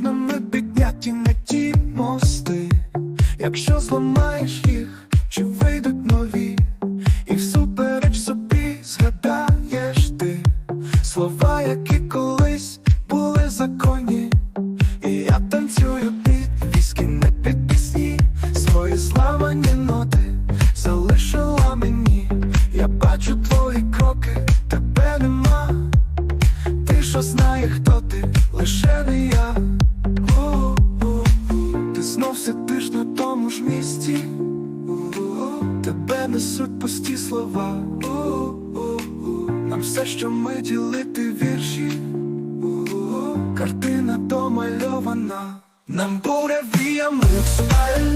між підняті не ті мости, якщо зламаєш їх, чи вийдуть нові, і всупереч собі згадаєш ти слова, які колись були законні, і я танцюю під віскі, не під пісні, свої зламані ноти залишила мені. Я бачу твої кроки, тебе нема. Ти що знає, хто ти, лише не я. У-у-у. Ти знов сидиш на тому ж місці. У-у. Тебе несуть пусті слова. У-у-у. Нам все, що ми ділити вірші. У-у. Картина домальована. Нам буря віями в.